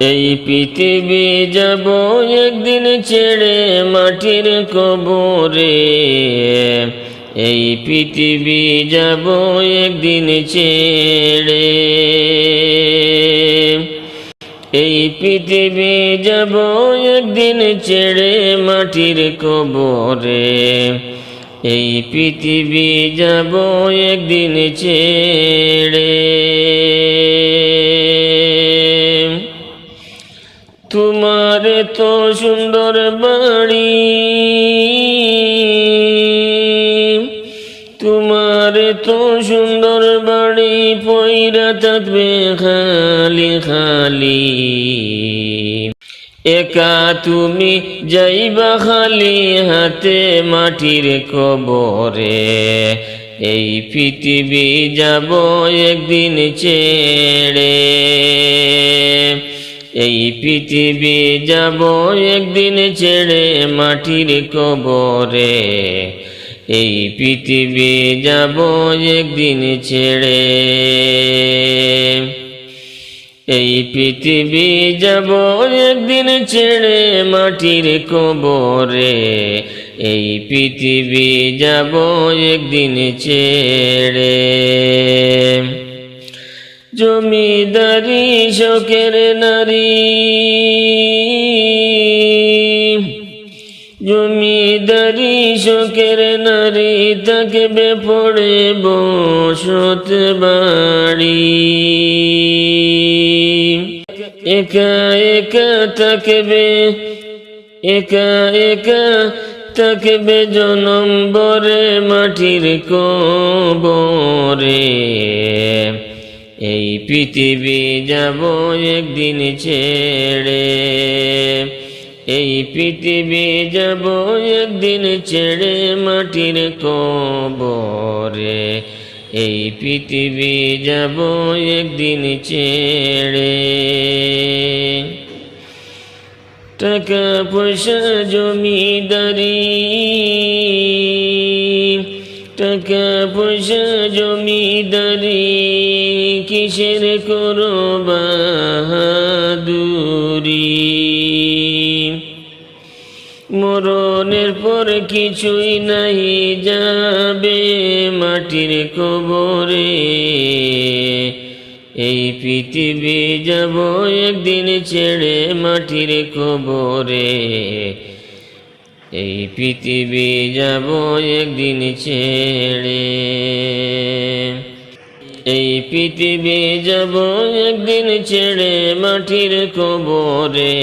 এই পৃথিবী যাব একদিন ছেড়ে মাটির কবরে। এই পৃথিবী যাব একদিন ছেড়ে। এই পৃথিবী যাব একদিন ছেড়ে মাটির কবরে। এই পৃথিবী যাব একদিন ছেড়ে তোমার তো সুন্দর বাড়ি। তোমার তো সুন্দর বাড়ি পয়রা থাকবে খালি খালি। একা তুমি যাইবা খালি হাতে মাটির কবরে। এই পৃথিবী যাব একদিন ছেড়ে। পৃথিবী যাব একদিন ছেড়ে মাটির কবরে। এই পৃথিবী যাব একদিন ছেড়ে। এই পৃথিবী যাব একদিন ছেড়ে মাটির কবরে। এই পৃথিবী যাব একদিন ছেড়ে। জমিদারি শোকের নারী। জমিদারি শোকের নারী থাকবে পড়ে বসত বাড়ি। একা একা থাকবে, একা একা থাকবে জনম বরে মাটির কবরে। এই পৃথিবী যাব একদিন ছেড়ে। এই পৃথিবী যাব একদিন ছেড়ে মাটির কবরে। এই পৃথিবী যাব একদিন ছেড়ে। টাকা পয়সা জমিদারি টাকা পয়সা জমিদারি কিসের করো বাহাদুরি? মরণের পর কিছুই নাই, যাবে মাটির কবরে। এই পৃথিবী যাব একদিন ছেড়ে মাটির কবরে। এই পৃথিবী যাব একদিন ছেড়ে। এই পৃথিবী যাব একদিন ছেড়ে মাটির কবরে।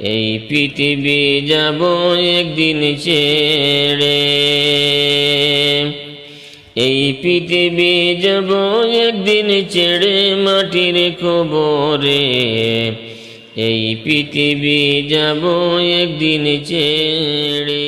এই পৃথিবী যাব একদিন ছেড়ে। এই পৃথিবী যাব একদিন ছেড়ে মাটির কবরে। এই পৃথিবী যাব একদিন ছেড়ে।